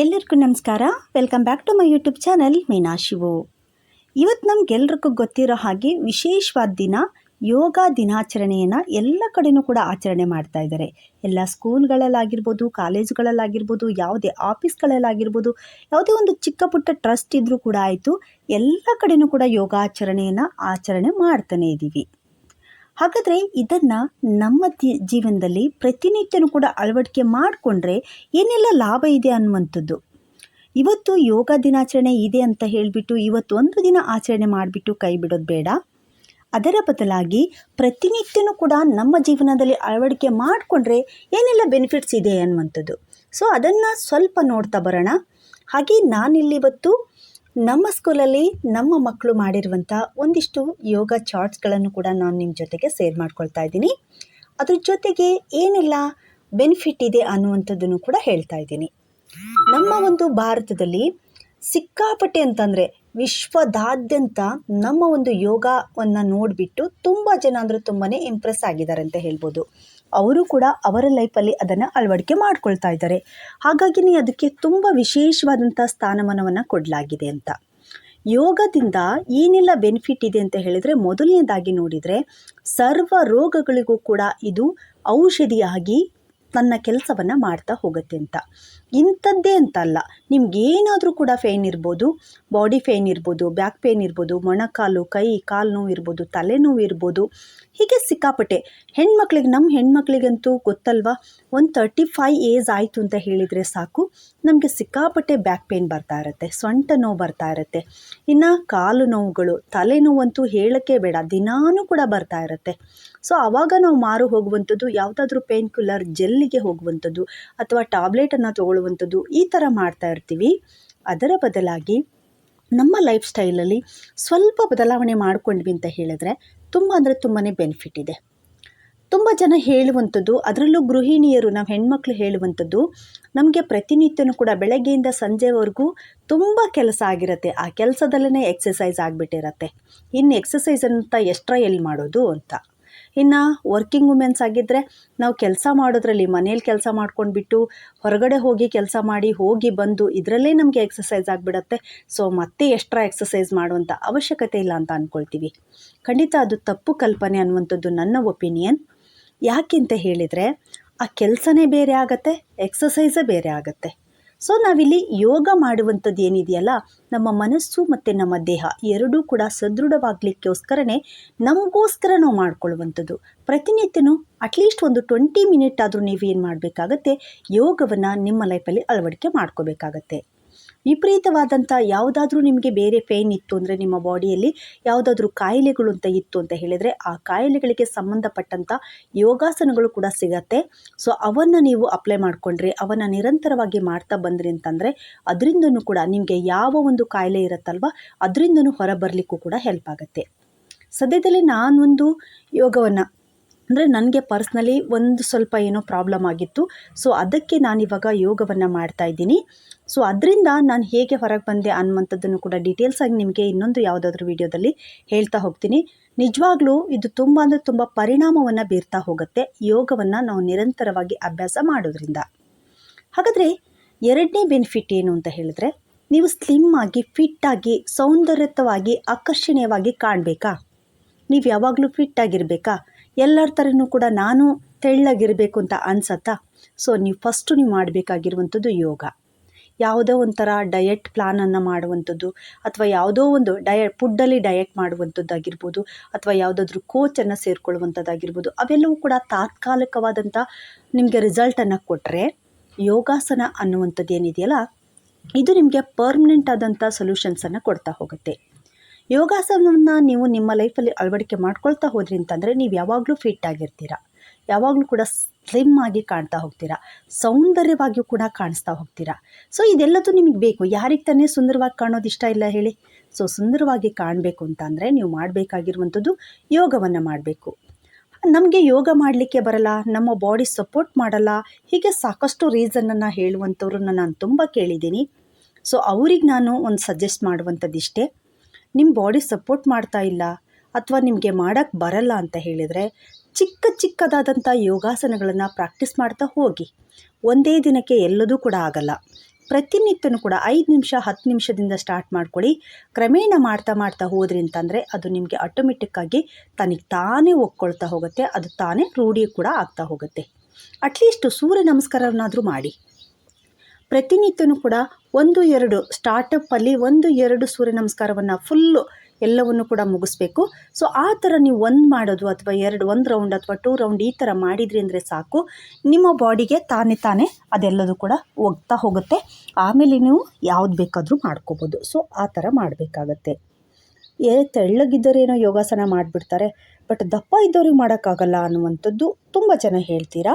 ಎಲ್ಲರಿಗೂ ನಮಸ್ಕಾರ. Welcome back to my YouTube channel Meenashivu ಇವತ್ತು ನಮಗೆಲ್ರಿಗೂ ಗೊತ್ತಿರೋ ಹಾಗೆ ವಿಶೇಷವಾದ ದಿನ ಯೋಗ ದಿನಾಚರಣೆಯನ್ನು ಎಲ್ಲ ಕಡೆನೂ ಕೂಡ ಆಚರಣೆ ಮಾಡ್ತಾ ಇದ್ದಾರೆ. ಎಲ್ಲ ಸ್ಕೂಲ್ಗಳಲ್ಲಾಗಿರ್ಬೋದು, ಕಾಲೇಜುಗಳಲ್ಲಾಗಿರ್ಬೋದು, ಯಾವುದೇ ಆಫೀಸ್ಗಳಲ್ಲಾಗಿರ್ಬೋದು, ಯಾವುದೇ ಒಂದು ಚಿಕ್ಕ ಪುಟ್ಟ ಟ್ರಸ್ಟ್ ಇದ್ದರೂ ಕೂಡ ಆಯಿತು. ಎಲ್ಲ ಕಡೆಯೂ ಕೂಡ ಯೋಗಾಚರಣೆಯನ್ನು ಆಚರಣೆ ಮಾಡ್ತಾನೇ ಇದ್ದೀವಿ ಹಾಗಾದರೆ ಇದನ್ನು ನಮ್ಮ ಜೀವನದಲ್ಲಿ ಪ್ರತಿನಿತ್ಯನೂ ಕೂಡ ಅಳವಡಿಕೆ ಮಾಡಿಕೊಂಡ್ರೆ ಏನೆಲ್ಲ ಲಾಭ ಇದೆ ಅನ್ನುವಂಥದ್ದು? ಇವತ್ತು ಯೋಗ ದಿನಾಚರಣೆ ಇದೆ ಅಂತ ಹೇಳಿಬಿಟ್ಟು ಇವತ್ತು ಒಂದು ದಿನ ಆಚರಣೆ ಮಾಡಿಬಿಟ್ಟು ಕೈ ಬಿಡೋದು ಬೇಡ. ಅದರ ಬದಲಾಗಿ ಪ್ರತಿನಿತ್ಯನೂ ಕೂಡ ನಮ್ಮ ಜೀವನದಲ್ಲಿ ಅಳವಡಿಕೆ ಮಾಡಿಕೊಂಡ್ರೆ ಏನೆಲ್ಲ ಬೆನಿಫಿಟ್ಸ್ ಇದೆ ಅನ್ನುವಂಥದ್ದು. ಸೊ ಅದನ್ನು ಸ್ವಲ್ಪ ನೋಡ್ತಾ ಬರೋಣ. ಹಾಗೆ ನಾನಿಲ್ಲಿವತ್ತು ನಮ್ಮ ಸ್ಕೂಲಲ್ಲಿ ನಮ್ಮ ಮಕ್ಕಳು ಮಾಡಿರುವಂಥ ಒಂದಿಷ್ಟು ಯೋಗ ಚಾರ್ಟ್ಸ್ಗಳನ್ನು ಕೂಡ ನಾನು ನಿಮ್ಮ ಜೊತೆಗೆ ಸೇರ್ ಮಾಡ್ಕೊಳ್ತಾ ಇದ್ದೀನಿ. ಅದ್ರ ಜೊತೆಗೆ ಏನೆಲ್ಲ ಬೆನಿಫಿಟ್ ಇದೆ ಅನ್ನುವಂಥದ್ದನ್ನು ಕೂಡ ಹೇಳ್ತಾ ಇದ್ದೀನಿ. ನಮ್ಮ ಒಂದು ಭಾರತದಲ್ಲಿ ಸಿಕ್ಕಾಪಟ್ಟೆ ಅಂತಂದರೆ ವಿಶ್ವದಾದ್ಯಂತ ನಮ್ಮ ಒಂದು ಯೋಗವನ್ನು ನೋಡಿಬಿಟ್ಟು ತುಂಬ ಜನ ಅಂದರೆ ತುಂಬಾ ಇಂಪ್ರೆಸ್ ಆಗಿದ್ದಾರೆ ಅಂತ ಹೇಳ್ಬೋದು. ಅವರು ಕೂಡ ಅವರ ಲೈಫಲ್ಲಿ ಅದನ್ನು ಅಳವಡಿಕೆ ಮಾಡ್ಕೊಳ್ತಾ ಇದ್ದಾರೆ. ಹಾಗಾಗಿ ಅದಕ್ಕೆ ತುಂಬ ವಿಶೇಷವಾದಂಥ ಸ್ಥಾನಮಾನವನ್ನು ಕೊಡಲಾಗಿದೆ ಅಂತ. ಯೋಗದಿಂದ ಏನೆಲ್ಲ ಬೆನಿಫಿಟ್ ಇದೆ ಅಂತ ಹೇಳಿದರೆ ಮೊದಲನೇದಾಗಿ ನೋಡಿದರೆ ಸರ್ವ ರೋಗಗಳಿಗೂ ಕೂಡ ಇದು ಔಷಧಿಯಾಗಿ ತನ್ನ ಕೆಲಸವನ್ನು ಮಾಡ್ತಾ ಹೋಗುತ್ತೆ ಅಂತ. ಇಂಥದ್ದೇ ಅಂತ ಅಲ್ಲ. ನಿಮ್ಗೇನಾದರೂ ಕೂಡ ಫೇನ್ ಇರ್ಬೋದು. ಬಾಡಿ ಫೇನ್ ಇರ್ಬೋದು, ಬ್ಯಾಕ್ ಪೇನ್ ಇರ್ಬೋದು ಮೊಣಕಾಲು ಕೈ, ಕಾಲು ನೋವು ಇರ್ಬೋದು ತಲೆನೋವು ಇರ್ಬೋದು. ಹೀಗೆ ಸಿಕ್ಕಾಪಟ್ಟೆ. ಹೆಣ್ಮಕ್ಳಿಗೆ ನಮ್ಮ ಹೆಣ್ಮಕ್ಳಿಗಂತೂ ಗೊತ್ತಲ್ವಾ? ಒಂದು ತರ್ಟಿ ಫೈ ಏಜ್ ಆಯಿತು ಅಂತ ಹೇಳಿದರೆ ಸಾಕು. ನಮಗೆ ಸಿಕ್ಕಾಪಟ್ಟೆ ಬ್ಯಾಕ್ ಪೇನ್ ಬರ್ತಾ ಇರುತ್ತೆ ಸೊಂಟ ನೋವು ಬರ್ತಾ ಇರುತ್ತೆ. ಇನ್ನು ಕಾಲು ನೋವುಗಳು ತಲೆನೋವಂತೂ ಹೇಳೋಕ್ಕೆ ಬೇಡ, ದಿನಾನೂ ಕೂಡ ಬರ್ತಾ ಇರುತ್ತೆ. ಸೊ ಆವಾಗ ನಾವು ಮಾರು ಹೋಗುವಂಥದ್ದು ಯಾವುದಾದ್ರೂ ಪೇನ್ ಕಿಲ್ಲರ್ ಜೆಲ್ಲಿಗೆ ಹೋಗುವಂಥದ್ದು ಅಥವಾ ಟ್ಯಾಬ್ಲೆಟನ್ನು ತೊಗೊಳ್ಳುವಂಥದ್ದು ಈ ಥರ ಮಾಡ್ತಾ ಇರ್ತೀವಿ. ಅದರ ಬದಲಾಗಿ ನಮ್ಮ ಲೈಫ್ ಸ್ಟೈಲಲ್ಲಿ ಸ್ವಲ್ಪ ಬದಲಾವಣೆ ಮಾಡಿಕೊಂಡ್ವಿ ಅಂತ ಹೇಳಿದ್ರೆ ತುಂಬ ಅಂದರೆ ತುಂಬಾ ಬೆನಿಫಿಟ್ ಇದೆ. ತುಂಬ ಜನ ಹೇಳುವಂಥದ್ದು, ಅದರಲ್ಲೂ ಗೃಹಿಣಿಯರು, ನಾವು ಹೆಣ್ಮಕ್ಳು ಹೇಳುವಂಥದ್ದು, ನಮಗೆ ಪ್ರತಿನಿತ್ಯನೂ ಕೂಡ ಬೆಳಗ್ಗೆಯಿಂದ ಸಂಜೆವರೆಗೂ ತುಂಬ ಕೆಲಸ ಆಗಿರುತ್ತೆ. ಆ ಕೆಲಸದಲ್ಲೇ ಎಕ್ಸಸೈಸ್ ಆಗಿಬಿಟ್ಟಿರತ್ತೆ. ಇನ್ನು ಎಕ್ಸಸೈಸ್ ಅಂತ ಎಕ್ಸ್ಟ್ರಾ ಎಲ್ಲಿ ಮಾಡೋದು ಅಂತ. ಇನ್ನು ವರ್ಕಿಂಗ್ ವುಮೆನ್ಸ್ ಆಗಿದ್ದರೆ ನಾವು ಕೆಲಸ ಮಾಡೋದ್ರಲ್ಲಿ ಮನೇಲಿ ಕೆಲಸ ಮಾಡ್ಕೊಂಡ್ಬಿಟ್ಟು ಹೊರಗಡೆ ಹೋಗಿ ಕೆಲಸ ಮಾಡಿ ಹೋಗಿ ಬಂದು ಇದರಲ್ಲೇ ನಮಗೆ ಎಕ್ಸಸೈಸ್ ಆಗಿಬಿಡತ್ತೆ. ಸೊ ಮತ್ತೆ ಎಕ್ಸ್ಟ್ರಾ ಎಕ್ಸಸೈಸ್ ಮಾಡುವಂಥ ಅವಶ್ಯಕತೆ ಇಲ್ಲ ಅಂತ ಅಂದ್ಕೊಳ್ತೀವಿ ಖಂಡಿತ ಅದು ತಪ್ಪು ಕಲ್ಪನೆ ಅನ್ನುವಂಥದ್ದು ನನ್ನ ಒಪಿನಿಯನ್. ಯಾಕೆ ಅಂತ ಹೇಳಿದರೆ ಆ ಕೆಲಸನೇ ಬೇರೆ ಆಗತ್ತೆ ಎಕ್ಸಸೈಸೇ ಬೇರೆ ಆಗತ್ತೆ. ಸೊ ನಾವಿಲ್ಲಿ ಯೋಗ ಮಾಡುವಂಥದ್ದು ಏನಿದೆಯಲ್ಲ, ನಮ್ಮ ಮನಸ್ಸು ಮತ್ತು ನಮ್ಮ ದೇಹ ಎರಡೂ ಕೂಡ ಸದೃಢವಾಗಲಿಕ್ಕೋಸ್ಕರನೇ ನಮಗೋಸ್ಕರ ನಾವು ಮಾಡ್ಕೊಳ್ಳುವಂಥದ್ದು. ಪ್ರತಿನಿತ್ಯನೂ ಅಟ್ಲೀಸ್ಟ್ ಒಂದು ಟ್ವೆಂಟಿ ಮಿನಿಟ್ ಆದರೂ ನೀವು ಏನು ಮಾಡಬೇಕಾಗತ್ತೆ, ಯೋಗವನ್ನು ನಿಮ್ಮ ಲೈಫಲ್ಲಿ ಅಳವಡಿಕೆ ಮಾಡ್ಕೋಬೇಕಾಗತ್ತೆ. ವಿಪರೀತವಾದಂಥ ಯಾವುದಾದ್ರೂ ನಿಮಗೆ ಬೇರೆ ಪೇಯ್ನ್ ಇತ್ತು ಅಂದರೆ ನಿಮ್ಮ ಬಾಡಿಯಲ್ಲಿ ಯಾವುದಾದ್ರೂ ಕಾಯಿಲೆಗಳು ಅಂತ ಇತ್ತು ಅಂತ ಹೇಳಿದರೆ ಆ ಕಾಯಿಲೆಗಳಿಗೆ ಸಂಬಂಧಪಟ್ಟಂಥ ಯೋಗಾಸನಗಳು ಕೂಡ ಸಿಗತ್ತೆ. ಸೊ ಅವನ್ನು ನೀವು ಅಪ್ಲೈ ಮಾಡಿಕೊಂಡ್ರೆ, ಅವನ್ನು ನಿರಂತರವಾಗಿ ಮಾಡ್ತಾ ಬಂದ್ರಿ ಅಂತಂದರೆ ಅದರಿಂದನೂ ಕೂಡ ನಿಮಗೆ ಯಾವ ಒಂದು ಕಾಯಿಲೆ ಇರುತ್ತಲ್ವ, ಅದರಿಂದನೂ ಹೊರ ಬರಲಿಕ್ಕೂ ಕೂಡ ಹೆಲ್ಪ್ ಆಗುತ್ತೆ. ಸದ್ಯದಲ್ಲಿ ನಾನೊಂದು ಯೋಗವನ್ನು ಅಂದರೆ ನನಗೆ ಪರ್ಸ್ನಲಿ ಒಂದು ಸ್ವಲ್ಪ ಏನೋ ಪ್ರಾಬ್ಲಮ್ ಆಗಿತ್ತು. ಸೊ ಅದಕ್ಕೆ ನಾನಿವಾಗ ಯೋಗವನ್ನು ಮಾಡ್ತಾ ಇದ್ದೀನಿ. ಸೊ ಅದರಿಂದ ನಾನು ಹೇಗೆ ಹೊರಗೆ ಬಂದೆ ಅನ್ನುವಂಥದ್ದನ್ನು ಕೂಡ ಡೀಟೇಲ್ಸಾಗಿ ನಿಮಗೆ ಇನ್ನೊಂದು ಯಾವುದಾದ್ರೂ ವಿಡಿಯೋದಲ್ಲಿ ಹೇಳ್ತಾ ಹೋಗ್ತೀನಿ. ನಿಜವಾಗ್ಲೂ ಇದು ತುಂಬ ಅಂದರೆ ತುಂಬ ಪರಿಣಾಮವನ್ನು ಬೀರ್ತಾ ಹೋಗುತ್ತೆ ಯೋಗವನ್ನು ನಾವು ನಿರಂತರವಾಗಿ ಅಭ್ಯಾಸ ಮಾಡೋದ್ರಿಂದ. ಹಾಗಾದರೆ ಎರಡನೇ ಬೆನಿಫಿಟ್ ಏನು ಅಂತ ಹೇಳಿದ್ರೆ, ನೀವು ಸ್ಲಿಮ್ ಆಗಿ ಫಿಟ್ ಆಗಿ, ಸೌಂದರ್ಯತವಾಗಿ, ಆಕರ್ಷಣೀಯವಾಗಿ ಕಾಣಬೇಕಾ? ನೀವು ಯಾವಾಗಲೂ ಫಿಟ್ ಆಗಿರಬೇಕಾ? ಎಲ್ಲರ ಥರನೂ ಕೂಡ ನಾನು ತೆಳ್ಳಗಿರಬೇಕು ಅಂತ ಅನ್ಸತ್ತಾ? ಸೊ ನೀವು ಫಸ್ಟು ನೀವು ಮಾಡಬೇಕಾಗಿರುವಂಥದ್ದು ಯೋಗ. ಯಾವುದೋ ಒಂಥರ ಡಯಟ್ ಪ್ಲಾನನ್ನು ಮಾಡುವಂಥದ್ದು, ಅಥವಾ ಯಾವುದೋ ಒಂದು ಡಯ ಫುಡ್ಡಲ್ಲಿ ಡಯಟ್ ಮಾಡುವಂಥದ್ದಾಗಿರ್ಬೋದು, ಅಥವಾ ಯಾವುದಾದ್ರೂ ಕೋಚನ್ನು ಸೇರಿಕೊಳ್ಳುವಂಥದ್ದಾಗಿರ್ಬೋದು, ಅವೆಲ್ಲವೂ ಕೂಡ ತಾತ್ಕಾಲಿಕವಾದಂಥ ನಿಮಗೆ ರಿಸಲ್ಟನ್ನು ಕೊಟ್ಟರೆ ಯೋಗಾಸನ ಅನ್ನುವಂಥದ್ದು ಏನಿದೆಯಲ್ಲ, ಇದು ನಿಮಗೆ ಪರ್ಮನೆಂಟ್ ಆದಂಥ ಸೊಲ್ಯೂಷನ್ಸನ್ನು ಕೊಡ್ತಾ ಹೋಗುತ್ತೆ. ಯೋಗಾಸನವನ್ನು ನೀವು ನಿಮ್ಮ ಲೈಫಲ್ಲಿ ಅಳವಡಿಕೆ ಮಾಡ್ಕೊಳ್ತಾ ಹೋದ್ರಿ ಅಂತಂದರೆ ನೀವು ಯಾವಾಗಲೂ ಫಿಟ್ ಆಗಿರ್ತೀರ. ಯಾವಾಗಲೂ ಕೂಡ ಸ್ಲಿಮ್ ಆಗಿ ಕಾಣ್ತಾ ಹೋಗ್ತೀರಾ. ಸೌಂದರ್ಯವಾಗಿಯೂ ಕೂಡ ಕಾಣಿಸ್ತಾ ಹೋಗ್ತೀರಾ. ಸೊ ಇದೆಲ್ಲದೂ ನಿಮಗೆ ಬೇಕು. ಯಾರಿಗೆ ತಾನೇ ಸುಂದರವಾಗಿ ಕಾಣೋದು ಇಷ್ಟ ಇಲ್ಲ ಹೇಳಿ. ಸೊ ಸುಂದರವಾಗಿ ಕಾಣಬೇಕು ಅಂತಂದರೆ ನೀವು ಮಾಡಬೇಕಾಗಿರುವಂಥದ್ದು ಯೋಗವನ್ನು ಮಾಡಬೇಕು. ನಮಗೆ ಯೋಗ ಮಾಡಲಿಕ್ಕೆ ಬರಲ್ಲ, ನಮ್ಮ ಬಾಡಿ ಸಪೋರ್ಟ್ ಮಾಡಲ್ಲ, ಹೀಗೆ ಸಾಕಷ್ಟು ರೀಸನನ್ನು ಹೇಳುವಂಥವ್ರನ್ನ ನಾನು ತುಂಬ ಕೇಳಿದ್ದೀನಿ. ಸೊ ಅವ್ರಿಗೆ ನಾನು ಒಂದು ಸಜೆಸ್ಟ್ ಮಾಡುವಂಥದ್ದಿಷ್ಟೇ. ನಿಮ್ಮ ಬಾಡಿ ಸಪೋರ್ಟ್ ಮಾಡ್ತಾ ಇಲ್ಲ ಅಥವಾ ನಿಮಗೆ ಮಾಡೋಕ್ಕೆ ಬರಲ್ಲ ಅಂತ ಹೇಳಿದರೆ ಚಿಕ್ಕ ಚಿಕ್ಕದಾದಂಥ ಯೋಗಾಸನಗಳನ್ನು ಪ್ರಾಕ್ಟೀಸ್ ಮಾಡ್ತಾ ಹೋಗಿ. ಒಂದೇ ದಿನಕ್ಕೆ ಎಲ್ಲದೂ ಕೂಡ ಆಗಲ್ಲ. ಪ್ರತಿನಿತ್ಯನೂ ಕೂಡ ಐದು ನಿಮಿಷ, ಹತ್ತು ನಿಮಿಷದಿಂದ ಸ್ಟಾರ್ಟ್ ಮಾಡ್ಕೊಳ್ಳಿ ಕ್ರಮೇಣ ಮಾಡ್ತಾ ಮಾಡ್ತಾ ಹೋದ್ರಿ ಅಂತಂದರೆ ಅದು ನಿಮಗೆ ಆಟೋಮೆಟಿಕ್ಕಾಗಿ ತನಗೆ ತಾನೇ ಒಕ್ಕೊಳ್ತಾ ಹೋಗುತ್ತೆ, ಅದು ತಾನೇ ರೂಢಿ ಕೂಡ ಆಗ್ತಾ ಹೋಗುತ್ತೆ. ಅಟ್ಲೀಸ್ಟ್ ಸೂರ್ಯ ನಮಸ್ಕಾರವನ್ನಾದರೂ ಮಾಡಿ. ಪ್ರತಿನಿತ್ಯನೂ ಕೂಡ ಒಂದು, ಎರಡು ಸ್ಟಾರ್ಟಪ್ಪಲ್ಲಿ ಒಂದು, ಎರಡು ಸೂರ್ಯ ನಮಸ್ಕಾರವನ್ನು ಫುಲ್ಲು ಎಲ್ಲವನ್ನು ಕೂಡ ಮುಗಿಸ್ಬೇಕು. ಸೊ ಆ ಥರ ನೀವು ಒಂದು ಮಾಡೋದು ಅಥವಾ ಎರಡು, ಒಂದು ರೌಂಡ್ ಅಥವಾ ಟೂ ರೌಂಡ್ ಈ ಥರ ಮಾಡಿದ್ರಿ ಅಂದರೆ ಸಾಕು. ನಿಮ್ಮ ಬಾಡಿಗೆ ತಾನೇ ತಾನೇ ಅದೆಲ್ಲದೂ ಕೂಡ ಹೋಗ್ತಾ ಹೋಗುತ್ತೆ. ಆಮೇಲೆ ನೀವು ಯಾವ್ದು ಬೇಕಾದರೂ ಮಾಡ್ಕೋಬೋದು. ಸೊ ಆ ಥರ ಮಾಡಬೇಕಾಗತ್ತೆ. ಏ ತೆಳ್ಳಗಿದ್ದರೇನೋ ಯೋಗಾಸನ ಮಾಡಿಬಿಡ್ತಾರೆ. ಬಟ್ ದಪ್ಪ ಇದ್ದವ್ರಿಗೆ ಮಾಡೋಕ್ಕಾಗಲ್ಲ ಅನ್ನುವಂಥದ್ದು ತುಂಬ ಜನ ಹೇಳ್ತೀರಾ?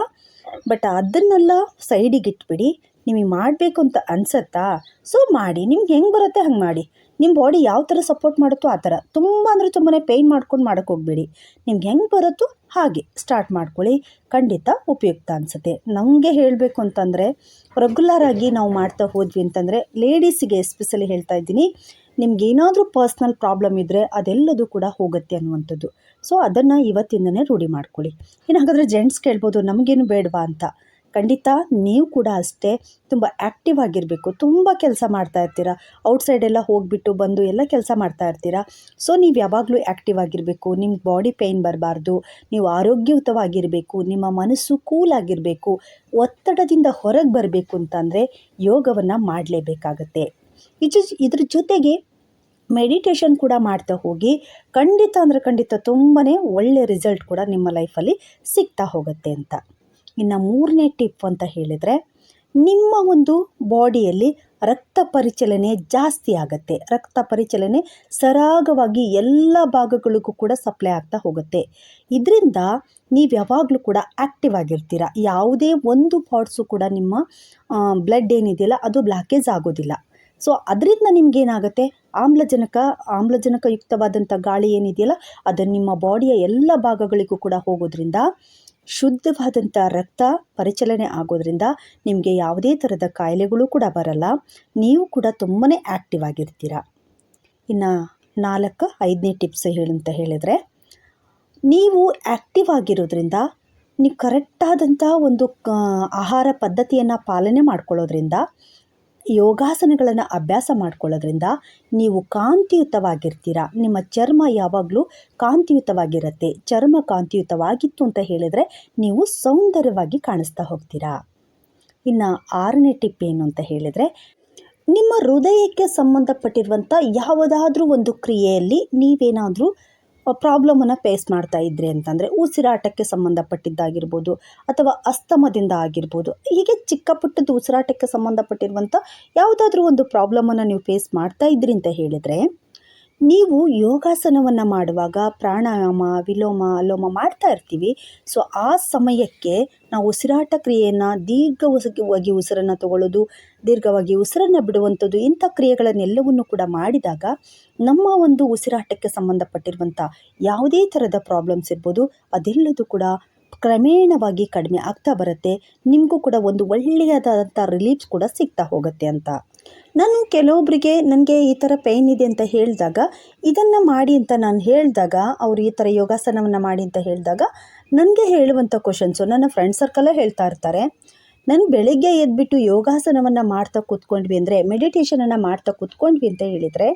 ಬಟ್ ಅದನ್ನೆಲ್ಲ ಸೈಡಿಗೆ ಇಟ್ಬಿಡಿ. ನಿಮಗೆ ಮಾಡಬೇಕು ಅಂತ ಅನ್ಸತ್ತಾ? ಸೊ ಮಾಡಿ, ನಿಮ್ಗೆ ಹೆಂಗೆ ಬರುತ್ತೆ ಹಂಗೆ ಮಾಡಿ. ನಿಮ್ಮ ಬಾಡಿ ಯಾವ ಥರ ಸಪೋರ್ಟ್ ಮಾಡುತ್ತೋ ಆ ಥರ ತುಂಬ ಅಂದರೆ ತುಂಬಾ ಪೇಯ್ನ್ ಮಾಡ್ಕೊಂಡು ಮಾಡೋಕ್ಕೆ ಹೋಗಬೇಡಿ. ನಿಮ್ಗೆ ಹೆಂಗೆ ಬರುತ್ತೋ ಹಾಗೆ ಸ್ಟಾರ್ಟ್ ಮಾಡ್ಕೊಳ್ಳಿ. ಖಂಡಿತ ಉಪಯುಕ್ತ ಅನಿಸುತ್ತೆ. ನಮಗೆ ಹೇಳಬೇಕು ಅಂತಂದರೆ ರೆಗ್ಯುಲರ್ ಆಗಿ ನಾವು ಮಾಡ್ತಾ ಹೋದ್ವಿ ಅಂತಂದರೆ ಲೇಡೀಸಿಗೆ ಎಸ್ಪೆಷಲಿ ಹೇಳ್ತಾ ಇದ್ದೀನಿ. ನಿಮ್ಗೆ ಏನಾದರೂ ಪರ್ಸ್ನಲ್ ಪ್ರಾಬ್ಲಮ್ ಇದ್ದರೆ ಅದೆಲ್ಲದೂ ಕೂಡ ಹೋಗುತ್ತೆ ಅನ್ನುವಂಥದ್ದು. ಸೊ ಅದನ್ನು ಇವತ್ತಿಂದನೇ ರೂಢಿ ಮಾಡ್ಕೊಳ್ಳಿ. ಇನ್ನು ಹಾಗಾದರೆ ಜೆಂಟ್ಸ್ ಕೇಳ್ಬೋದು, ನಮಗೇನು ಬೇಡವಾ ಅಂತ. ಖಂಡಿತ ನೀವು ಕೂಡ ಅಷ್ಟೇ ತುಂಬ ಆ್ಯಕ್ಟಿವ್ ಆಗಿರಬೇಕು. ತುಂಬ ಕೆಲಸ ಮಾಡ್ತಾ ಇರ್ತೀರ? ಔಟ್ಸೈಡ್ ಎಲ್ಲ ಹೋಗಿಬಿಟ್ಟು ಬಂದು ಎಲ್ಲ ಕೆಲಸ ಮಾಡ್ತಾ ಇರ್ತೀರ? ಸೊ ನೀವು ಯಾವಾಗಲೂ ಆ್ಯಕ್ಟಿವ್ ಆಗಿರಬೇಕು. ನಿಮ್ಮ ಬಾಡಿ ಪೇಯ್ನ್ ಬರಬಾರ್ದು. ನೀವು ಆರೋಗ್ಯಯುತವಾಗಿರಬೇಕು. ನಿಮ್ಮ ಮನಸ್ಸು ಕೂಲ್ ಆಗಿರಬೇಕು. ಒತ್ತಡದಿಂದ ಹೊರಗೆ ಬರಬೇಕು ಅಂತಂದರೆ ಯೋಗವನ್ನು ಮಾಡಲೇಬೇಕಾಗತ್ತೆ. ಇದು ಇದ್ರ ಜೊತೆಗೆ ಮೆಡಿಟೇಷನ್ ಕೂಡ ಮಾಡ್ತಾ ಹೋಗಿ ಖಂಡಿತ ಅಂದರೆ ಖಂಡಿತ ತುಂಬಾ ಒಳ್ಳೆಯ ರಿಸಲ್ಟ್ ಕೂಡ ನಿಮ್ಮ ಲೈಫಲ್ಲಿ ಸಿಗ್ತಾ ಹೋಗುತ್ತೆ ಅಂತ. ಇನ್ನು ಮೂರನೇ ಟಿಪ್ ಅಂತ ಹೇಳಿದರೆ, ನಿಮ್ಮ ಒಂದು ಬಾಡಿಯಲ್ಲಿ ರಕ್ತ ಪರಿಚಲನೆ ಜಾಸ್ತಿ ಆಗುತ್ತೆ. ರಕ್ತ ಪರಿಚಲನೆ ಸರಾಗವಾಗಿ ಎಲ್ಲ ಭಾಗಗಳಿಗೂ ಕೂಡ ಸಪ್ಲೈ ಆಗ್ತಾ ಹೋಗುತ್ತೆ. ಇದರಿಂದ ನೀವು ಯಾವಾಗಲೂ ಕೂಡ ಆ್ಯಕ್ಟಿವ್ ಆಗಿರ್ತೀರ. ಯಾವುದೇ ಒಂದು ಪಾಟ್ಸು ಕೂಡ ನಿಮ್ಮ ಬ್ಲಡ್ ಏನಿದೆಯಲ್ಲ, ಅದು ಬ್ಲಾಕೇಜ್ ಆಗೋದಿಲ್ಲ. ಸೊ, ಅದರಿಂದ ನಿಮಗೇನಾಗುತ್ತೆ ಆಮ್ಲಜನಕ, ಆಮ್ಲಜನಕಯುಕ್ತವಾದಂಥ ಗಾಳಿ ಏನಿದೆಯಲ್ಲ ಅದು ನಿಮ್ಮ ಬಾಡಿಯ ಎಲ್ಲ ಭಾಗಗಳಿಗೂ ಕೂಡ ಹೋಗೋದ್ರಿಂದ ಶುದ್ಧವಾದಂಥ ರಕ್ತ ಪರಿಚಲನೆ ಆಗೋದ್ರಿಂದ ನಿಮಗೆ ಯಾವುದೇ ಥರದ ಕಾಯಿಲೆಗಳು ಕೂಡ ಬರಲ್ಲ. ನೀವು ಕೂಡ ತುಂಬಾ ಆ್ಯಕ್ಟಿವ್ ಆಗಿರ್ತೀರ. ಇನ್ನು ನಾಲ್ಕು, ಐದನೇ ಟಿಪ್ಸ್ ಹೇಳಂತ ಹೇಳಿದರೆ, ನೀವು ಆ್ಯಕ್ಟಿವ್ ಆಗಿರೋದ್ರಿಂದ, ನೀವು ಕರೆಕ್ಟಾದಂಥ ಒಂದು ಆಹಾರ ಪದ್ಧತಿಯನ್ನು ಪಾಲನೆ ಮಾಡ್ಕೊಳ್ಳೋದ್ರಿಂದ ಯೋಗಾಸನಗಳನ್ನು ಅಭ್ಯಾಸ ಮಾಡ್ಕೊಳ್ಳೋದ್ರಿಂದ ನೀವು ಕಾಂತಿಯುತವಾಗಿರ್ತೀರ? ನಿಮ್ಮ ಚರ್ಮ ಯಾವಾಗಲೂ ಕಾಂತಿಯುತವಾಗಿರುತ್ತೆ. ಚರ್ಮ ಕಾಂತಿಯುತವಾಗಿತ್ತು ಅಂತ ಹೇಳಿದರೆ ನೀವು ಸೌಂದರ್ಯವಾಗಿ ಕಾಣಿಸ್ತಾ ಹೋಗ್ತೀರಾ? ಇನ್ನು ಆರನೇ ಟಿಪ್ ಏನು ಅಂತ ಹೇಳಿದರೆ, ನಿಮ್ಮ ಹೃದಯಕ್ಕೆ ಸಂಬಂಧಪಟ್ಟಿರುವಂಥ ಯಾವುದಾದ್ರೂ ಒಂದು ಕ್ರಿಯೆಯಲ್ಲಿ ನೀವೇನಾದರೂ ಪ್ರಾಬ್ಲಮನ್ನು ಫೇಸ್ ಮಾಡ್ತಾ ಇದ್ರಿ ಅಂತಂದರೆ ಉಸಿರಾಟಕ್ಕೆ ಸಂಬಂಧಪಟ್ಟಿದ್ದಾಗಿರ್ಬೋದು ಅಥವಾ ಅಸ್ತಮದಿಂದ ಆಗಿರ್ಬೋದು, ಹೀಗೆ ಚಿಕ್ಕ ಪುಟ್ಟದ್ದು ಉಸಿರಾಟಕ್ಕೆ ಸಂಬಂಧಪಟ್ಟಿರುವಂಥ ಯಾವುದಾದ್ರೂ ಒಂದು ಪ್ರಾಬ್ಲಮನ್ನು ನೀವು ಫೇಸ್ ಮಾಡ್ತಾ ಇದ್ರಿ ಅಂತ ಹೇಳಿದರೆ ನೀವು ಯೋಗಾಸನವನ್ನು ಮಾಡುವಾಗ ಪ್ರಾಣಾಯಾಮ, ವಿಲೋಮ ಅಲೋಮ ಮಾಡ್ತಾ ಇರ್ತೀವಿ. ಸೊ ಆ ಸಮಯಕ್ಕೆ ನಾವು ಉಸಿರಾಟ ಕ್ರಿಯೆಯನ್ನು ದೀರ್ಘವಾಗಿ ಉಸಿರನ್ನು ತಗೊಳ್ಳೋದು, ದೀರ್ಘವಾಗಿ ಉಸಿರನ್ನು ಬಿಡುವಂಥದ್ದು ಇಂಥ ಕ್ರಿಯೆಗಳನ್ನೆಲ್ಲವನ್ನು ಕೂಡ ಮಾಡಿದಾಗ ನಮ್ಮ ಒಂದು ಉಸಿರಾಟಕ್ಕೆ ಸಂಬಂಧಪಟ್ಟಿರುವಂಥ ಯಾವುದೇ ಥರದ ಪ್ರಾಬ್ಲಮ್ಸ್ ಇರ್ಬೋದು, ಅದೆಲ್ಲದೂ ಕೂಡ ಕ್ರಮೇಣವಾಗಿ ಕಡಿಮೆ ಆಗ್ತಾ ಬರುತ್ತೆ. ನಿಮಗೂ ಕೂಡ ಒಂದು ಒಳ್ಳೆಯದಾದಂಥ ರಿಲೀಫ್ಸ್ ಕೂಡ ಸಿಗ್ತಾ ಹೋಗುತ್ತೆ ಅಂತ. ನಾನು ಕೆಲವೊಬ್ಬರಿಗೆ ನನಗೆ ಈ ಥರ ಪೇಯ್ನ್ ಇದೆ ಅಂತ ಹೇಳಿದಾಗ, ಇದನ್ನು ಮಾಡಿ ಅಂತ ನಾನು ಹೇಳಿದಾಗ, ಅವರು ಈ ಥರ ಯೋಗಾಸನವನ್ನು ಮಾಡಿ ಅಂತ ಹೇಳಿದಾಗ, ನನಗೆ ಹೇಳುವಂಥ ಕ್ವಶನ್ಸು ನನ್ನ ಫ್ರೆಂಡ್ ಸರ್ಕಲ್ಲೇ ಹೇಳ್ತಾ ಇರ್ತಾರೆ. ನಾನು ಬೆಳಗ್ಗೆ ಎದ್ಬಿಟ್ಟು ಯೋಗಾಸನವನ್ನು ಮಾಡ್ತಾ ಕೂತ್ಕೊಂಡ್ವಿ ಅಂದರೆ ಮೆಡಿಟೇಷನನ್ನು ಮಾಡ್ತಾ ಕೂತ್ಕೊಂಡ್ವಿ ಅಂತ ಹೇಳಿದರೆ,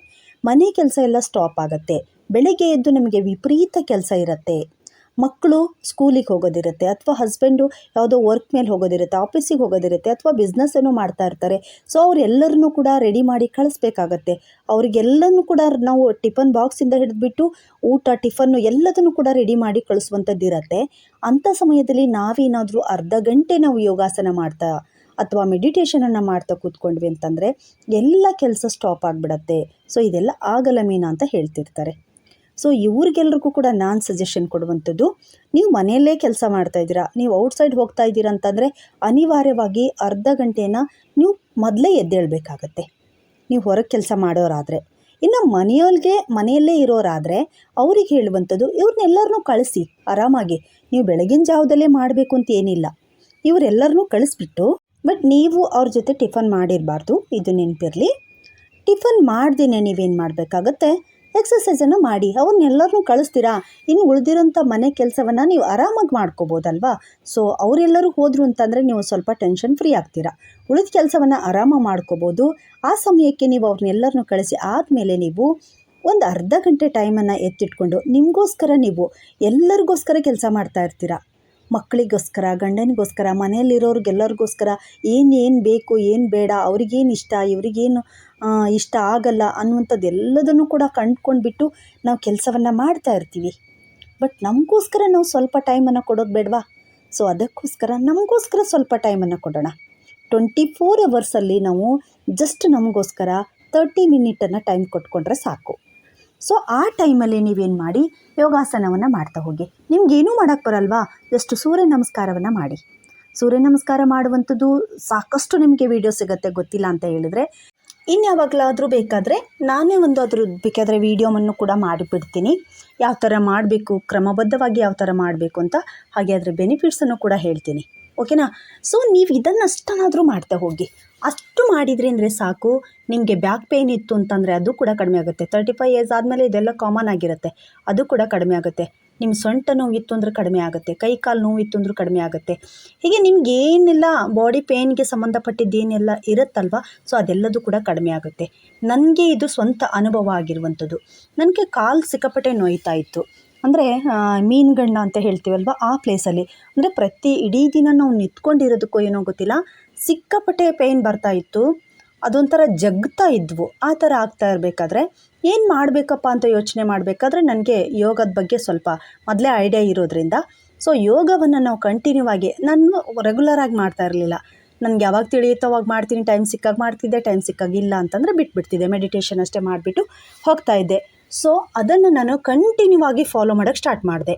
ಮನೆ ಕೆಲಸ ಎಲ್ಲ ಸ್ಟಾಪ್ ಆಗುತ್ತೆ. ಬೆಳಗ್ಗೆ ಎದ್ದು ನಮಗೆ ವಿಪರೀತ ಕೆಲಸ ಇರುತ್ತೆ. ಮಕ್ಕಳು ಸ್ಕೂಲಿಗೆ ಹೋಗೋದಿರುತ್ತೆ ಅಥವಾ ಹಸ್ಬೆಂಡು ಯಾವುದೋ ವರ್ಕ್ ಮೇಲೆ ಹೋಗೋದಿರುತ್ತೆ ಆಫೀಸಿಗೆ ಹೋಗೋದಿರುತ್ತೆ ಅಥವಾ ಬಿಸ್ನೆಸ್ಸನ್ನು ಮಾಡ್ತಾ ಇರ್ತಾರೆ. ಸೊ ಅವರೆಲ್ಲರನ್ನೂ ಕೂಡ ರೆಡಿ ಮಾಡಿ ಕಳಿಸ್ಬೇಕಾಗತ್ತೆ. ಅವ್ರಿಗೆಲ್ಲನೂ ಕೂಡ ನಾವು ಟಿಫನ್ ಬಾಕ್ಸಿಂದ ಹಿಡಿದ್ಬಿಟ್ಟು ಊಟ ಟಿಫನ್ನು ಎಲ್ಲದನ್ನು ಕೂಡ ರೆಡಿ ಮಾಡಿ ಕಳಿಸುವಂಥದ್ದಿರತ್ತೆ ಅಂಥ ಸಮಯದಲ್ಲಿ ನಾವೇನಾದರೂ ಅರ್ಧ ಗಂಟೆ ನಾವು ಯೋಗಾಸನ ಮಾಡ್ತಾ ಅಥವಾ ಮೆಡಿಟೇಷನನ್ನು ಮಾಡ್ತಾ ಕೂತ್ಕೊಂಡ್ವಿ ಅಂತಂದರೆ ಎಲ್ಲ ಕೆಲಸ ಸ್ಟಾಪ್ ಆಗಿಬಿಡತ್ತೆ. ಸೊ ಇದೆಲ್ಲ ಆಗಲ್ಲ ಮೀನಾ ಅಂತ ಹೇಳ್ತಿರ್ತಾರೆ. ಸೊ ಇವ್ರಿಗೆಲ್ರಿಗೂ ಕೂಡ ನಾನು ಸಜೆಷನ್ ಕೊಡುವಂಥದ್ದು, ನೀವು ಮನೆಯಲ್ಲೇ ಕೆಲಸ ಮಾಡ್ತಾ ಇದ್ದೀರಾ, ನೀವು ಔಟ್ಸೈಡ್ ಹೋಗ್ತಾ ಇದ್ದೀರಾ ಅಂತಂದರೆ ಅನಿವಾರ್ಯವಾಗಿ ಅರ್ಧ ಗಂಟೆಯನ್ನು ನೀವು ಮೊದಲೇ ಎದ್ದೇಳಬೇಕಾಗತ್ತೆ. ನೀವು ಹೊರಗೆ ಕೆಲಸ ಮಾಡೋರಾದರೆ. ಇನ್ನು ಮನೆಯವ್ರಿಗೆ ಮನೆಯಲ್ಲೇ ಇರೋರಾದರೆ ಅವ್ರಿಗೆ ಹೇಳುವಂಥದ್ದು ಇವ್ರನ್ನೆಲ್ಲರನ್ನೂ ಕಳಿಸಿ, ಆರಾಮಾಗಿ. ನೀವು ಬೆಳಗಿನ ಜಾವದಲ್ಲೇ ಮಾಡಬೇಕು ಅಂತ ಏನಿಲ್ಲ. ಇವರೆಲ್ಲರನ್ನೂ ಕಳಿಸ್ಬಿಟ್ಟು, ಬಟ್ ನೀವು ಅವ್ರ ಜೊತೆ ಟಿಫನ್ ಮಾಡಿರಬಾರ್ದು, ಇದು ನೆನಪಿರಲಿ. ಟಿಫನ್ ಮಾಡ್ದೇ ನೀವೇನು ಮಾಡಬೇಕಾಗತ್ತೆ? ಎಕ್ಸಸೈಸನ್ನು ಮಾಡಿ ಅವ್ರನ್ನೆಲ್ಲರನ್ನೂ ಕಳಿಸ್ತೀರಾ? ಇನ್ನು ಉಳಿದಿರೋಂಥ ಮನೆ ಕೆಲಸವನ್ನು ನೀವು ಆರಾಮಾಗಿ ಮಾಡ್ಕೋಬೋದಲ್ವಾ? ಸೊ ಅವರೆಲ್ಲರೂ ಹೋದರು ಅಂತಂದರೆ ನೀವು ಸ್ವಲ್ಪ ಟೆನ್ಷನ್ ಫ್ರೀ ಆಗ್ತೀರಾ. ಉಳಿದ ಕೆಲಸವನ್ನು ಆರಾಮ ಮಾಡ್ಕೋಬೋದು. ಆ ಸಮಯಕ್ಕೆ ನೀವು ಅವ್ರನ್ನೆಲ್ಲರನ್ನೂ ಕಳಿಸಿ ಆದಮೇಲೆ ನೀವು ಒಂದು ಅರ್ಧ ಗಂಟೆ ಟೈಮನ್ನು ಎತ್ತಿಟ್ಕೊಂಡು ನಿಮಗೋಸ್ಕರ ನೀವು ಎಲ್ಲರಿಗೋಸ್ಕರ ಕೆಲಸ ಮಾಡ್ತಾ ಇರ್ತೀರ? ಮಕ್ಕಳಿಗೋಸ್ಕರ ಗಂಡನಿಗೋಸ್ಕರ, ಮನೆಯಲ್ಲಿರೋರಿಗೆಲ್ಲರಿಗೋಸ್ಕರ ಏನೇನು ಬೇಕು, ಏನು ಬೇಡ, ಅವ್ರಿಗೇನು ಇಷ್ಟ, ಇವ್ರಿಗೇನು ಇಷ್ಟ ಆಗಲ್ಲ ಅನ್ನುವಂಥದ್ದು ಎಲ್ಲದನ್ನು ಕೂಡ ಕಂಡ್ಕೊಂಡ್ಬಿಟ್ಟು ನಾವು ಕೆಲಸವನ್ನು ಮಾಡ್ತಾ ಇರ್ತೀವಿ. ಬಟ್ ನಮಗೋಸ್ಕರ ನಾವು ಸ್ವಲ್ಪ ಟೈಮನ್ನು ಕೊಡೋದು ಬೇಡವಾ? ಸೊ ಅದಕ್ಕೋಸ್ಕರ ನಮಗೋಸ್ಕರ ಸ್ವಲ್ಪ ಟೈಮನ್ನು ಕೊಡೋಣ. ಟ್ವೆಂಟಿ ಫೋರ್ ಅವರ್ಸಲ್ಲಿ ನಾವು ಜಸ್ಟ್ ನಮಗೋಸ್ಕರ ತರ್ಟಿ ಮಿನಿಟನ್ನು ಟೈಮ್ ಕೊಟ್ಕೊಂಡ್ರೆ ಸಾಕು. ಸೊ ಆ ಟೈಮಲ್ಲಿ ನೀವೇನು ಮಾಡಿ? ಯೋಗಾಸನವನ್ನು ಮಾಡ್ತಾ ಹೋಗಿ. ನಿಮ್ಗೇನೂ ಮಾಡೋಕ್ಕೆ ಬರಲ್ವಾ? ಜಸ್ಟ್ ಸೂರ್ಯ ನಮಸ್ಕಾರವನ್ನು ಮಾಡಿ. ಸೂರ್ಯ ನಮಸ್ಕಾರ ಮಾಡುವಂಥದ್ದು ಸಾಕಷ್ಟು ನಿಮಗೆ ವಿಡಿಯೋ ಸಿಗುತ್ತೆ ಗೊತ್ತಿಲ್ಲ ಅಂತ ಹೇಳಿದರೆ ಇನ್ಯಾವಾಗಲಾದರೂ ಬೇಕಾದರೆ ನಾನೇ ಒಂದು ಅದ್ರ ಬೇಕಾದರೆ ವೀಡಿಯೋವನ್ನು ಕೂಡ ಮಾಡಿಬಿಡ್ತೀನಿ. ಯಾವ ಥರ ಮಾಡಬೇಕು, ಕ್ರಮಬದ್ಧವಾಗಿ ಯಾವ ಥರ ಮಾಡಬೇಕು ಅಂತ ಹಾಗೆ ಅದರ ಬೆನಿಫಿಟ್ಸನ್ನು ಕೂಡ ಹೇಳ್ತೀನಿ. ಓಕೆನಾ ಸೊ ನೀವು ಇದನ್ನಷ್ಟನ್ನಾದರೂ ಮಾಡ್ತಾ ಹೋಗಿ. ಅಷ್ಟು ಮಾಡಿದ್ರಿ ಅಂದರೆ ಸಾಕು. ನಿಮಗೆ ಬ್ಯಾಕ್ ಪೇಯ್ನ್ ಇತ್ತು ಅಂತಂದರೆ ಅದು ಕೂಡ ಕಡಿಮೆ ಆಗುತ್ತೆ. ತರ್ಟಿ ಫೈವ್ ಇಯರ್ಸ್ ಆದಮೇಲೆ ಇದೆಲ್ಲ ಕಾಮನ್ ಆಗಿರುತ್ತೆ. ಅದು ಕೂಡ ಕಡಿಮೆ ಆಗುತ್ತೆ. ನಿಮ್ಮ ಸೊಂಟ ನೋವಿತ್ತು ಅಂದರೆ ಕಡಿಮೆ ಆಗುತ್ತೆ, ಕೈ ಕಾಲು ನೋವಿತ್ತು ಅಂದ್ರೆ ಕಡಿಮೆ ಆಗುತ್ತೆ. ಹೀಗೆ ನಿಮ್ಗೆ ಏನೆಲ್ಲ ಬಾಡಿ ಪೇಯ್ನ್ಗೆ ಸಂಬಂಧಪಟ್ಟಿದ್ದೇನೆಲ್ಲ ಇರುತ್ತಲ್ವ? ಸೊ ಅದೆಲ್ಲದೂ ಕೂಡ ಕಡಿಮೆ ಆಗುತ್ತೆ. ನನಗೆ ಇದು ಸ್ವಂತ ಅನುಭವ ಆಗಿರುವಂಥದ್ದು. ನನಗೆ ಕಾಲು ಸಿಕ್ಕಾಪಟ್ಟೆ ನೋಯ್ತಾ ಇತ್ತು. ಅಂದರೆ ಮೀನುಗಳನ್ನ ಅಂತ ಹೇಳ್ತೀವಲ್ವ? ಆ ಪ್ಲೇಸಲ್ಲಿ ಅಂದರೆ, ಪ್ರತಿ ಇಡೀ ದಿನ ನಾವು ನಿಂತ್ಕೊಂಡಿರೋದಕ್ಕೂ ಏನೋ ಗೊತ್ತಿಲ್ಲ. ಸಿಕ್ಕಾಪಟ್ಟೆ ಪೇಯ್ನ್ ಬರ್ತಾ ಇತ್ತು. ಅದೊಂಥರ ಜಗ್ತಾ ಇದ್ವು. ಆ ಥರ ಆಗ್ತಾ ಇರಬೇಕಾದ್ರೆ ಏನು ಮಾಡಬೇಕಪ್ಪ ಅಂತ ಯೋಚನೆ ಮಾಡಬೇಕಾದ್ರೆ ನನಗೆ ಯೋಗದ ಬಗ್ಗೆ ಸ್ವಲ್ಪ ಮೊದಲೇ ಐಡಿಯಾ ಇರೋದ್ರಿಂದ. ಸೊ ಯೋಗವನ್ನು ನಾವು ಕಂಟಿನ್ಯೂ ಆಗಿ ನಾನು ರೆಗ್ಯುಲರಾಗಿ ಮಾಡ್ತಾ ಇರಲಿಲ್ಲ. ನನಗೆ ಯಾವಾಗ ತಿಳಿಯುತ್ತೋ ಅವಾಗ ಮಾಡ್ತೀನಿ ಟೈಮ್ ಸಿಕ್ಕಾಗ ಮಾಡ್ತಿದ್ದೆ ಟೈಮ್ ಸಿಕ್ಕಾಗ ಇಲ್ಲ ಅಂತಂದರೆ ಬಿಟ್ಬಿಡ್ತಿದ್ದೆ ಮೆಡಿಟೇಷನ್ ಅಷ್ಟೇ ಮಾಡಿಬಿಟ್ಟು ಹೋಗ್ತಾ ಇದ್ದೆ. ಸೊ ಅದನ್ನು ನಾನು ಕಂಟಿನ್ಯೂ ಆಗಿ ಫಾಲೋ ಮಾಡೋಕ್ಕೆ ಸ್ಟಾರ್ಟ್ ಮಾಡಿದೆ.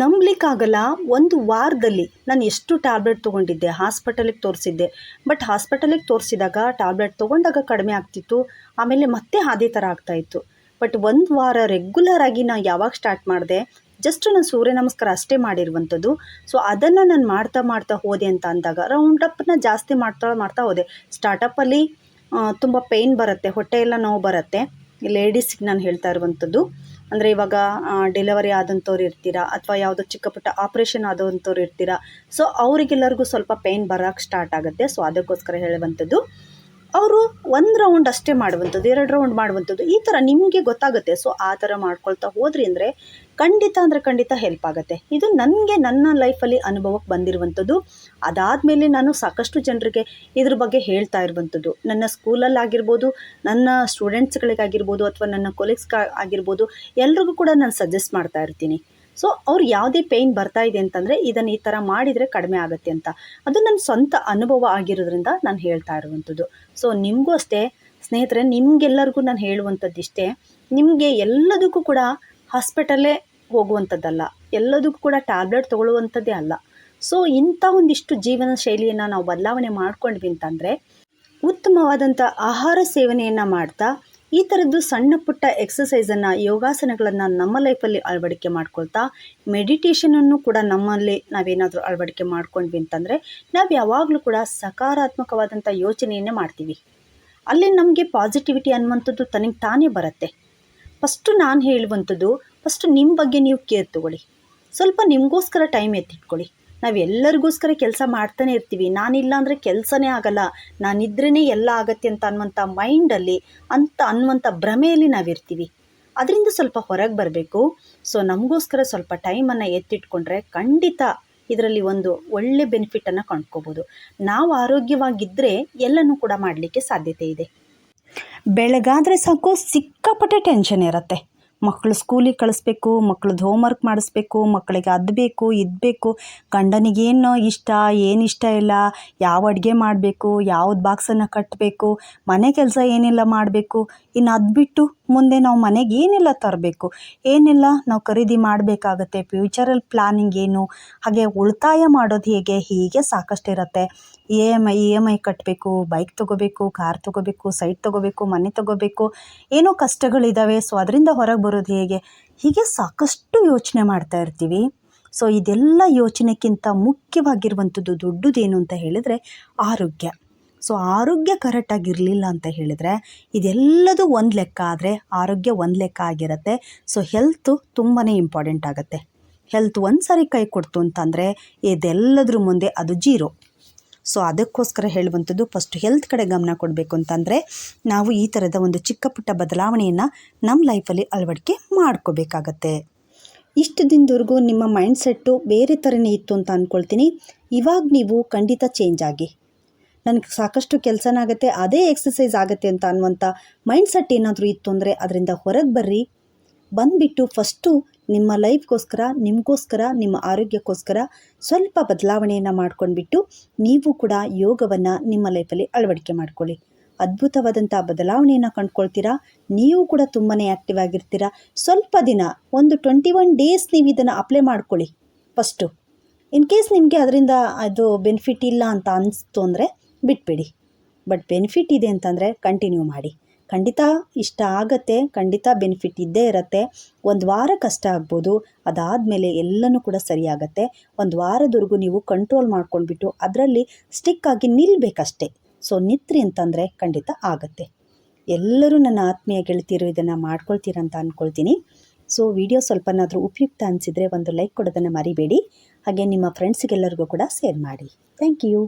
ನಂಬಲಿಕ್ಕಾಗಲ್ಲ, ಒಂದು ವಾರದಲ್ಲಿ ನಾನು ಎಷ್ಟು ಟ್ಯಾಬ್ಲೆಟ್ ತೊಗೊಂಡಿದ್ದೆ, ಹಾಸ್ಪಿಟಲಿಗೆ ತೋರಿಸಿದ್ದೆ. ಬಟ್ ಹಾಸ್ಪಿಟಲಿಗೆ ತೋರಿಸಿದಾಗ ಟ್ಯಾಬ್ಲೆಟ್ ತೊಗೊಂಡಾಗ ಕಡಿಮೆ ಆಗ್ತಿತ್ತು, ಆಮೇಲೆ ಮತ್ತೆ ಅದೇ ಥರ ಆಗ್ತಾಯಿತ್ತು ಬಟ್ ಒಂದು ವಾರ ರೆಗ್ಯುಲರ್ ಆಗಿ ನಾನು ಯಾವಾಗ ಸ್ಟಾರ್ಟ್ ಮಾಡಿದೆ ಜಸ್ಟ್ ನಾನು ಸೂರ್ಯ ನಮಸ್ಕಾರ ಅಷ್ಟೇ ಮಾಡಿರುವಂಥದ್ದು. ಸೊ ಅದನ್ನು ನಾನು ಮಾಡ್ತಾ ಮಾಡ್ತಾ ಹೋದೆ ಅಂತ ಅಂದಾಗ ರೌಂಡಪ್ಪನ್ನ ಜಾಸ್ತಿ ಮಾಡ್ತಾ ಮಾಡ್ತಾ ಹೋದೆ. ಸ್ಟಾರ್ಟಪ್ಪಲ್ಲಿ ತುಂಬ ಪೇಯ್ನ್ ಬರುತ್ತೆ, ಹೊಟ್ಟೆ ಎಲ್ಲ ನೋವು ಬರುತ್ತೆ. ಲೇಡೀಸ್ಗೆ ನಾನು ಹೇಳ್ತಾ ಇರುವಂಥದ್ದು. ಅಂದರೆ ಇವಾಗ ಡೆಲಿವರಿ ಆದಂಥವ್ರು ಇರ್ತೀರಾ? ಅಥವಾ ಯಾವುದೋ ಚಿಕ್ಕ ಪುಟ್ಟ ಆಪ್ರೇಷನ್ ಆದಂಥವ್ರು ಇರ್ತೀರಾ? ಸೊ ಅವರಿಗೆಲ್ಲರಿಗೂ ಸ್ವಲ್ಪ ಪೇಯ್ನ್ ಬರೋಕ್ಕೆ ಸ್ಟಾರ್ಟ್ ಆಗುತ್ತೆ. ಸೊ ಅದಕ್ಕೋಸ್ಕರ ಹೇಳುವಂಥದ್ದು, ಅವರು ಒಂದು ರೌಂಡ್ ಅಷ್ಟೇ ಮಾಡುವಂಥದ್ದು, ಎರಡು ರೌಂಡ್ ಮಾಡುವಂಥದ್ದು, ಈ ಥರ ನಿಮಗೆ ಗೊತ್ತಾಗುತ್ತೆ. ಸೊ ಆ ಥರ ಮಾಡ್ಕೊಳ್ತಾ ಹೋದ್ರಿ ಅಂದರೆ ಖಂಡಿತ ಅಂದರೆ ಖಂಡಿತ ಹೆಲ್ಪ್ ಆಗುತ್ತೆ. ಇದು ನನಗೆ ನನ್ನ ಲೈಫಲ್ಲಿ ಅನುಭವಕ್ಕೆ ಬಂದಿರುವಂಥದ್ದು. ಅದಾದಮೇಲೆ ನಾನು ಸಾಕಷ್ಟು ಜನರಿಗೆ ಇದ್ರ ಬಗ್ಗೆ ಹೇಳ್ತಾ ಇರುವಂಥದ್ದು. ನನ್ನ ಸ್ಕೂಲಲ್ಲಿ ಆಗಿರ್ಬೋದು, ನನ್ನ ಸ್ಟೂಡೆಂಟ್ಸ್ಗಳಿಗಾಗಿರ್ಬೋದು ಅಥವಾ ನನ್ನ ಕೊಲೀಗ್ಸ್ಗೆ ಆಗಿರ್ಬೋದು, ಎಲ್ರಿಗೂ ಕೂಡ ನಾನು ಸಜೆಸ್ಟ್ ಮಾಡ್ತಾ ಇರ್ತೀನಿ. ಸೊ ಅವ್ರು ಯಾವುದೇ ಪೇಯ್ನ್ ಬರ್ತಾ ಇದೆ ಅಂತಂದರೆ ಇದನ್ನು ಈ ಥರ ಮಾಡಿದರೆ ಕಡಿಮೆ ಆಗುತ್ತೆ ಅಂತ. ಅದು ನನ್ನ ಸ್ವಂತ ಅನುಭವ ಆಗಿರೋದ್ರಿಂದ ನಾನು ಹೇಳ್ತಾ ಇರುವಂಥದ್ದು. ಸೊ ನಿಮಗೂ ಅಷ್ಟೇ. ಸ್ನೇಹಿತರೆ, ನಿಮಗೆಲ್ಲರಿಗೂ ನಾನು ಹೇಳುವಂಥದ್ದು ಇಷ್ಟೇ ನಿಮಗೆ ಎಲ್ಲದಕ್ಕೂ ಕೂಡ ಹಾಸ್ಪಿಟಲ್ಲೇ ಹೋಗುವಂಥದ್ದಲ್ಲ. ಎಲ್ಲದಕ್ಕೂ ಕೂಡ ಟ್ಯಾಬ್ಲೆಟ್ ತೊಗೊಳ್ಳುವಂಥದ್ದೇ ಅಲ್ಲ. ಸೊ ಇಂಥ ಒಂದಿಷ್ಟು ಜೀವನ ಶೈಲಿಯನ್ನು ನಾವು ಬದಲಾವಣೆ ಮಾಡ್ಕೊಂಡ್ವಿ ಅಂತಂದರೆ, ಉತ್ತಮವಾದಂಥ ಆಹಾರ ಸೇವನೆಯನ್ನು ಮಾಡ್ತಾ, ಈ ಥರದ್ದು ಸಣ್ಣ ಪುಟ್ಟ ಎಕ್ಸಸೈಸನ್ನು ಯೋಗಾಸನಗಳನ್ನು ನಮ್ಮ ಲೈಫಲ್ಲಿ ಅಳವಡಿಕೆ ಮಾಡ್ಕೊಳ್ತಾ ಮೆಡಿಟೇಷನನ್ನು ಕೂಡ ನಮ್ಮಲ್ಲಿ ನಾವೇನಾದರೂ ಅಳವಡಿಕೆ ಮಾಡ್ಕೊಂಡ್ವಿ ಅಂತಂದರೆ, ನಾವು ಯಾವಾಗಲೂ ಕೂಡ ಸಕಾರಾತ್ಮಕವಾದಂಥ ಯೋಚನೆಯನ್ನೇ ಮಾಡ್ತೀವಿ. ಅಲ್ಲಿ ನಮಗೆ ಪಾಸಿಟಿವಿಟಿ ಅನ್ನುವಂಥದ್ದು ತನಗೆ ತಾನೇ ಬರುತ್ತೆ. ಫಸ್ಟು ನಾನು ಹೇಳುವಂಥದ್ದು, ಫಸ್ಟು ನಿಮ್ಮ ಬಗ್ಗೆ ನೀವು ಕೇರ್ ತೊಗೊಳ್ಳಿ. ಸ್ವಲ್ಪ ನಿಮಗೋಸ್ಕರ ಟೈಮ್ ಎತ್ತಿಟ್ಕೊಳ್ಳಿ. ನಾವು ಎಲ್ಲರಿಗೋಸ್ಕರ ಕೆಲಸ ಮಾಡ್ತಾನೆ ಇರ್ತೀವಿ. ನಾನಿಲ್ಲ ಅಂದರೆ ಕೆಲಸನೇ ಆಗಲ್ಲ. ನಾನಿದ್ರೇ ಎಲ್ಲ ಆಗತ್ತೆ ಅಂತ ಅನ್ನುವಂಥ ಮೈಂಡಲ್ಲಿ ಅಂತ ಅನ್ನುವಂಥ ಭ್ರಮೆಯಲ್ಲಿ ನಾವಿರ್ತೀವಿ ಅದರಿಂದ ಸ್ವಲ್ಪ ಹೊರಗೆ ಬರಬೇಕು. ಸೊ ನಮಗೋಸ್ಕರ ಸ್ವಲ್ಪ ಟೈಮನ್ನು ಎತ್ತಿಟ್ಕೊಂಡ್ರೆ ಖಂಡಿತ ಇದರಲ್ಲಿ ಒಂದು ಒಳ್ಳೆ ಬೆನಿಫಿಟನ್ನು ಕಂಡ್ಕೋಬೋದು. ನಾವು ಆರೋಗ್ಯವಾಗಿದ್ದರೆ ಎಲ್ಲನೂ ಕೂಡ ಮಾಡಲಿಕ್ಕೆ ಸಾಧ್ಯತೆ ಇದೆ. ಬೆಳಗಾದರೆ ಸಾಕು, ಸಿಕ್ಕಾಪಟ್ಟೆ ಟೆನ್ಷನ್ ಇರುತ್ತೆ. ಮಕ್ಕಳು ಸ್ಕೂಲಿಗೆ ಕಳಿಸ್ಬೇಕು ಮಕ್ಳದ್ದು ಹೋಮ್ವರ್ಕ್ ಮಾಡಿಸ್ಬೇಕು ಮಕ್ಕಳಿಗೆ ಅದು ಬೇಕು ಗಂಡನಿಗೇನು ಇಷ್ಟ, ಏನು ಇಷ್ಟ ಇಲ್ಲ, ಯಾವ ಅಡುಗೆ ಮಾಡಬೇಕು, ಯಾವ್ದು ಬಾಕ್ಸನ್ನು ಕಟ್ಟಬೇಕು ಮನೆ ಕೆಲಸ ಏನೆಲ್ಲ ಮಾಡಬೇಕು. ಇನ್ನು ಅದು ಬಿಟ್ಟು ಮುಂದೆ ನಾವು ಮನೆಗೆ ಏನೆಲ್ಲ ತರಬೇಕು. ಏನೆಲ್ಲ, ನಾವು ಖರೀದಿ ಮಾಡಬೇಕಾಗತ್ತೆ. ಫ್ಯೂಚರಲ್ಲಿ ಪ್ಲಾನಿಂಗ್ ಏನು, ಹಾಗೆ ಉಳಿತಾಯ ಮಾಡೋದು ಹೇಗೆ, ಹೀಗೆ ಸಾಕಷ್ಟು ಇರುತ್ತೆ E M I, E M I ಕಟ್ಟಬೇಕು ಬೈಕ್ ತೊಗೋಬೇಕು ಕಾರ್ ತೊಗೋಬೇಕು ಸೈಟ್ ತೊಗೋಬೇಕು, ಮನೆ ತೊಗೋಬೇಕು, ಏನೋ ಕಷ್ಟಗಳಿದ್ದಾವೆ ಸೊ ಅದರಿಂದ ಹೊರಗೆ ಬರೋದು ಹೇಗೆ? ಹೀಗೆ ಸಾಕಷ್ಟು ಯೋಚನೆ ಮಾಡ್ತಾ ಇರ್ತೀವಿ. ಸೊ ಇದೆಲ್ಲ ಯೋಚನೆಕ್ಕಿಂತ ಮುಖ್ಯವಾಗಿರುವಂಥದ್ದು ದೊಡ್ಡದೇನು ಅಂತ ಹೇಳಿದರೆ ಆರೋಗ್ಯ. ಸೊ ಆರೋಗ್ಯ ಕರೆಕ್ಟಾಗಿರಲಿಲ್ಲ ಅಂತ ಹೇಳಿದರೆ ಇದೆಲ್ಲದೂ ಒಂದು ಲೆಕ್ಕ ಆದರೆ ಆರೋಗ್ಯ ಒಂದು ಲೆಕ್ಕ ಆಗಿರುತ್ತೆ. ಸೊ ಹೆಲ್ತು ತುಂಬಾ ಇಂಪಾರ್ಟೆಂಟ್ ಆಗುತ್ತೆ. ಹೆಲ್ತ್ ಒಂದು ಸಾರಿ ಕೈ ಕೊಡ್ತು ಅಂತಂದರೆ ಇದೆಲ್ಲದ್ರ ಮುಂದೆ ಅದು ಜೀರೋ. ಸೊ ಅದಕ್ಕೋಸ್ಕರ ಹೇಳುವಂಥದ್ದು ಫಸ್ಟ್ ಹೆಲ್ತ್ ಕಡೆ ಗಮನ ಕೊಡಬೇಕು ಅಂತಂದರೆ ನಾವು ಈ ಥರದ ಒಂದು ಚಿಕ್ಕ ಪುಟ್ಟ ಬದಲಾವಣೆಯನ್ನು ನಮ್ಮ ಲೈಫಲ್ಲಿ ಅಳವಡಿಕೆ ಮಾಡ್ಕೋಬೇಕಾಗತ್ತೆ. ಇಷ್ಟು ದಿನದವರೆಗೂ ನಿಮ್ಮ ಮೈಂಡ್ಸೆಟ್ಟು ಬೇರೆ ಥರನೇ ಇತ್ತು ಅಂತ ಅಂದ್ಕೊಳ್ತೀನಿ ಇವಾಗ ನೀವು ಖಂಡಿತ ಚೇಂಜ್ ಆಗಿ. ನನಗೆ ಸಾಕಷ್ಟು ಕೆಲಸನಾಗುತ್ತೆ ಅದೇ ಎಕ್ಸಸೈಸ್ ಆಗುತ್ತೆ ಅಂತ ಅನ್ನುವಂಥ ಮೈಂಡ್ಸೆಟ್ ಏನಾದರೂ ಇತ್ತು ಅಂದರೆ ಅದರಿಂದ ಹೊರಗೆ ಬರ್ರಿ. ಬಂದುಬಿಟ್ಟು ಫಸ್ಟು ನಿಮ್ಮ ಲೈಫ್ಗೋಸ್ಕರ, ನಿಮಗೋಸ್ಕರ, ನಿಮ್ಮ ಆರೋಗ್ಯಕ್ಕೋಸ್ಕರ ಸ್ವಲ್ಪ ಬದಲಾವಣೆಯನ್ನು ಮಾಡ್ಕೊಂಡ್ಬಿಟ್ಟು ನೀವು ಕೂಡ ಯೋಗವನ್ನು ನಿಮ್ಮ ಲೈಫಲ್ಲಿ ಅಳವಡಿಕೆ ಮಾಡ್ಕೊಳ್ಳಿ. ಅದ್ಭುತವಾದಂಥ ಬದಲಾವಣೆಯನ್ನು ಕಂಡುಕೊಳ್ತೀರಾ? ನೀವು ಕೂಡ ತುಂಬಾ ಆ್ಯಕ್ಟಿವ್ ಆಗಿರ್ತೀರಾ? ಸ್ವಲ್ಪ ದಿನ, ಒಂದು ಟ್ವೆಂಟಿ ಒನ್ ಡೇಸ್ ನೀವು ಇದನ್ನು ಅಪ್ಲೈ ಮಾಡ್ಕೊಳ್ಳಿ ಫಸ್ಟು. ಇನ್ ಕೇಸ್ ನಿಮಗೆ ಅದರಿಂದ ಅದು ಬೆನಿಫಿಟ್ ಇಲ್ಲ ಅಂತ ಅನಿಸ್ತು ಅಂದರೆ ಬಿಟ್ಬಿಡಿ. ಬಟ್ ಬೆನಿಫಿಟ್ ಇದೆ ಅಂತಂದರೆ ಕಂಟಿನ್ಯೂ ಮಾಡಿ. ಖಂಡಿತ ಇಷ್ಟ ಆಗತ್ತೆ, ಖಂಡಿತ ಬೆನಿಫಿಟ್ ಇದ್ದೇ ಇರತ್ತೆ. ಒಂದು ವಾರ ಕಷ್ಟ ಆಗ್ಬೋದು, ಅದಾದಮೇಲೆ ಎಲ್ಲನೂ ಕೂಡ ಸರಿಯಾಗತ್ತೆ. ಒಂದು ವಾರದವರೆಗೂ ನೀವು ಕಂಟ್ರೋಲ್ ಮಾಡ್ಕೊಂಡ್ಬಿಟ್ಟು ಅದರಲ್ಲಿ ಸ್ಟಿಕ್ ಆಗಿ ನಿಲ್ಲಬೇಕಷ್ಟೆ ಸೊ ನಿತ್ರಿ ಅಂತಂದರೆ ಖಂಡಿತ ಆಗತ್ತೆ. ಎಲ್ಲರೂ ನನ್ನ ಆತ್ಮೀಯ ಗೆಳತಿಯರು ಇದನ್ನು ಮಾಡ್ಕೊಳ್ತೀರಂತ ಅಂದ್ಕೊಳ್ತೀನಿ ಸೊ ವಿಡಿಯೋ ಸ್ವಲ್ಪನಾದರೂ ಉಪಯುಕ್ತ ಅನಿಸಿದರೆ ಒಂದು ಲೈಕ್ ಕೊಡೋದನ್ನು ಮರಿಬೇಡಿ. ಹಾಗೆ ನಿಮ್ಮ ಫ್ರೆಂಡ್ಸಿಗೆಲ್ಲರಿಗೂ ಕೂಡ ಶೇರ್ ಮಾಡಿ. Thank you